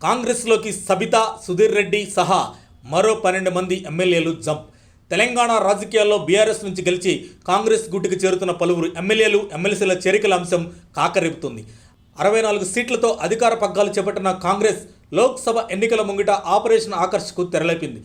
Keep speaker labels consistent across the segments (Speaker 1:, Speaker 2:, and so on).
Speaker 1: కాంగ్రెస్లోకి సబితా సుధీర్ రెడ్డి సహా మరో పన్నెండు మంది ఎమ్మెల్యేలు జంప్. తెలంగాణ రాజకీయాల్లో బీఆర్ఎస్ నుంచి గెలిచి కాంగ్రెస్ గుట్టుకు చేరుతున్న పలువురు ఎమ్మెల్యేలు ఎమ్మెల్సీల చేరికల అంశం కాకరేపుతుంది. అరవై నాలుగు సీట్లతో అధికార పగ్గాలు చేపట్టిన కాంగ్రెస్ లోక్సభ ఎన్నికల ముంగిట ఆపరేషన్ ఆకర్ష్కు తెరలేపింది.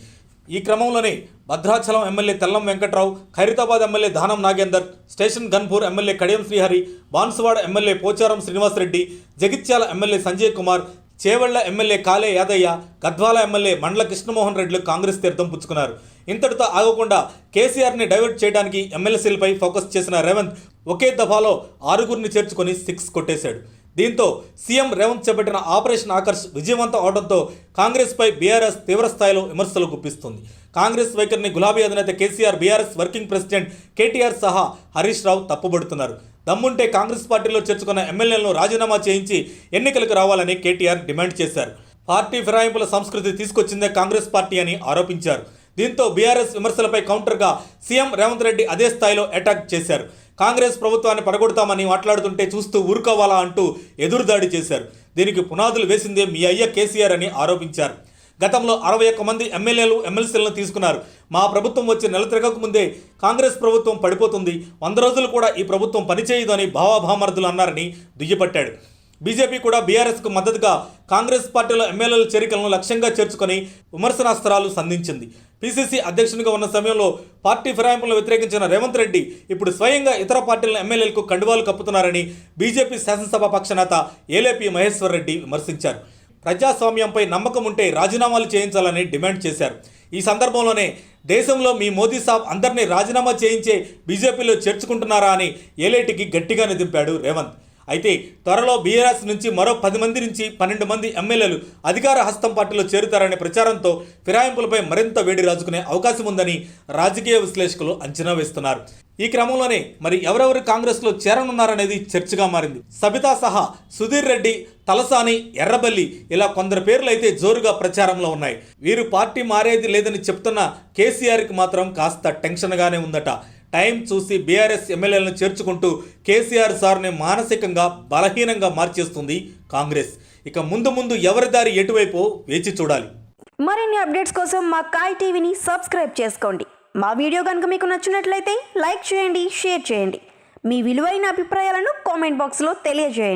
Speaker 1: ఈ క్రమంలోనే Bhadrachalam MLA Tellam Venkatrao Khairatabad MLA Danam Nagender station Ghanpur MLA Kadiyam Srihari Banswada MLA Pocharam Srinivasreddy Jagtial MLA Sanjay Kumar Chevella MLA Kale Yadaiah Gadwal MLA మండల కృష్ణమోహన్ రెడ్డిలు కాంగ్రెస్ తీర్థం పుచ్చుకున్నారు. ఇంతటితో ఆగకుండా కేసీఆర్ని డైవర్ట్ చేయడానికి ఎమ్మెల్సీలపై ఫోకస్ చేసిన రేవంత్ ఒకే దఫాలో ఆరుగురిని చేర్చుకొని సిక్స్ కొట్టేశాడు. దీంతో సీఎం రేవంత్ చేపట్టిన ఆపరేషన్ ఆకర్ష్ విజయవంతం అవడంతో కాంగ్రెస్పై బీఆర్ఎస్ తీవ్రస్థాయిలో విమర్శలు గుప్పిస్తుంది. కాంగ్రెస్ వైఖరిని గులాబీ అధినేత KCR BRS working president KTR సహా హరీష్ రావు తప్పుబడుతున్నారు. దమ్ముంటే కాంగ్రెస్ పార్టీలో చేర్చుకున్న ఎమ్మెల్యేలను రాజీనామా చేయించి ఎన్నికలకు రావాలని కేటీఆర్ డిమాండ్ చేశారు. పార్టీ ఫిరాయింపుల సంస్కృతి తీసుకొచ్చిందే కాంగ్రెస్ పార్టీ అని ఆరోపించారు. దీంతో బీఆర్ఎస్ విమర్శలపై కౌంటర్గా సీఎం రేవంత్ రెడ్డి అదే స్థాయిలో అటాక్ చేశారు. కాంగ్రెస్ ప్రభుత్వాన్ని పడగొడతామని మాట్లాడుతుంటే చూస్తూ ఊరుకోవాలా అంటూ ఎదురుదాడి చేశారు. దీనికి పునాదులు వేసిందే మీ అయ్య కేసీఆర్ అని ఆరోపించారు. గతంలో అరవై ఒక్క మంది ఎమ్మెల్యేలు ఎమ్మెల్సీలను తీసుకున్నారు. మా ప్రభుత్వం వచ్చి నెల తిరగక ముందే కాంగ్రెస్ ప్రభుత్వం పడిపోతుంది. వంద రోజులు కూడా ఈ ప్రభుత్వం పనిచేయదు అని భావాభామర్థులు అన్నారని దుయ్యపట్టాడు బీజేపీ కూడా బీఆర్ఎస్కు మద్దతుగా కాంగ్రెస్ పార్టీలో ఎమ్మెల్యేల చేరికలను లక్ష్యంగా చేర్చుకొని విమర్శనాస్త్రాలు సంధించింది. పీసీసీ అధ్యక్షునిగా ఉన్న సమయంలో పార్టీ ఫిరాయింపులను వ్యతిరేకించిన రేవంత్ రెడ్డి ఇప్పుడు స్వయంగా ఇతర పార్టీల ఎమ్మెల్యేలకు కండువాలు కప్పుతున్నారని బీజేపీ శాసనసభ పక్షనేత ఏలేపీ మహేశ్వర్ రెడ్డి విమర్శించారు. ప్రజాస్వామ్యంపై నమ్మకం ఉంటే రాజీనామాలు చేయించాలని డిమాండ్ చేశారు. ఈ సందర్భంలోనే దేశంలో మీ మోదీ సాబ్ అందరినీ రాజీనామా చేయించే బీజేపీలో చేర్చుకుంటున్నారా అని ఏలేటికి గట్టిగా నిదింపాడు రేవంత్. అయితే త్వరలో బీఆర్ఎస్ నుంచి మరో పది మంది నుంచి పన్నెండు మంది ఎమ్మెల్యేలు అధికార హస్తం పార్టీలో చేరుతారనే ప్రచారంతో ఫిరాయింపులపై మరింత వేడి రాజుకునే అవకాశం ఉందని రాజకీయ విశ్లేషకులు అంచనా వేస్తున్నారు. ఈ క్రమంలోనే మరి ఎవరెవరు కాంగ్రెస్లో చేరనున్నారనేది చర్చగా మారింది. సబితా సహా సుధీర్ రెడ్డి తలసాని ఎర్రబల్లి ఇలా కొందరు పేర్లు అయితే జోరుగా ప్రచారంలో ఉన్నాయి. వీరు పార్టీ మారేది లేదని చెప్తున్న కేసీఆర్కి మాత్రం కాస్త టెన్షన్గానే ఉందట. టైం చూసి బీఆర్ఎస్ ఎమ్మెల్యేలను చేర్చుకుంటూ కేసీఆర్ సార్ని మానసికంగా బలహీనంగా మార్చేస్తుంది కాంగ్రెస్. ఇక ముందు ముందు ఎవరి దారి ఎటువైపో వేచి చూడాలి.
Speaker 2: మరిన్ని అప్డేట్స్ కోసం మా కాయ్ టీవీని సబ్స్క్రైబ్ చేసుకోండి. మా వీడియో కనుక మీకు నచ్చినట్లయితే లైక్ చేయండి షేర్ చేయండి. మీ విలువైన అభిప్రాయాలను కామెంట్ బాక్స్లో తెలియజేయండి.